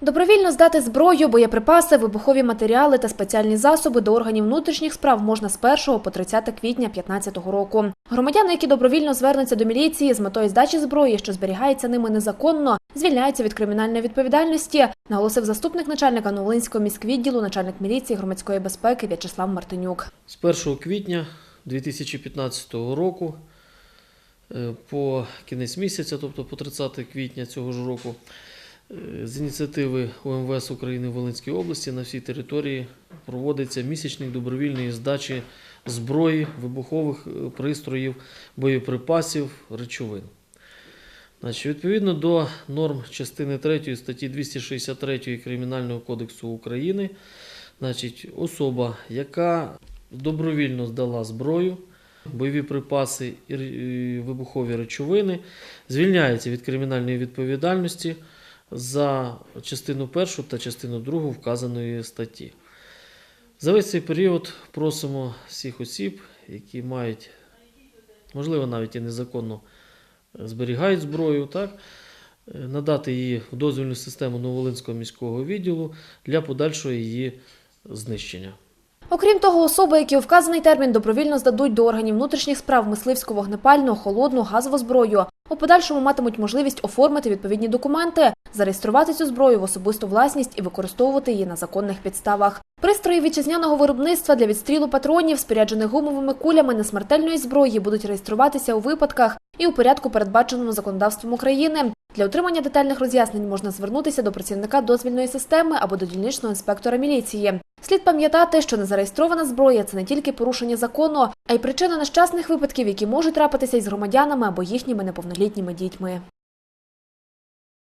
Добровільно здати зброю, боєприпаси, вибухові матеріали та спеціальні засоби до органів внутрішніх справ можна з 1 по 30 квітня 2015 року. Громадяни, які добровільно звернуться до міліції з метою здачі зброї, що зберігається ними незаконно, звільняються від кримінальної відповідальності, наголосив заступник начальника Новолинського міськвідділу, начальник міліції громадської безпеки В'ячеслав Мартинюк. З 1 квітня 2015 року е, по кінець місяця, тобто по 30 квітня цього ж року, з ініціативи УМВС України в Волинській області на всій території проводиться місячник добровільної здачі зброї, вибухових е, пристроїв, боєприпасів, речовин. Значить, відповідно до норм частини 3 статті 263 Кримінального кодексу України, значить, особа, яка добровільно здала зброю, бойові припаси і вибухові речовини, звільняється від кримінальної відповідальності за частину 1 та частину 2 вказаної статті. За весь цей період просимо всіх осіб, які мають, можливо, навіть і незаконно е, зберігають зброю, так, е, надати її в дозвільну систему Новолинського міського відділу для подальшого її знищення. Окрім того, особи, які у вказаний термін добровільно здадуть до органів внутрішніх справ мисливську вогнепальну, холодну, газову зброю, у подальшому матимуть можливість оформити відповідні документи, зареєструвати цю зброю в особисту власність і використовувати її на законних підставах. Пристрої вітчизняного виробництва для відстрілу патронів, споряджених гумовими кулями несмертельної зброї, будуть реєструватися у випадках і у порядку, передбаченому законодавством України. Для отримання детальних роз'яснень можна звернутися до працівника дозвільної системи або до дільничного інспектора міліції. Слід пам'ятати, що незареєстрована зброя це не тільки порушення закону, а й причина нещасних випадків, які можуть трапитися із громадянами або їхніми неповнолітніми дітьми.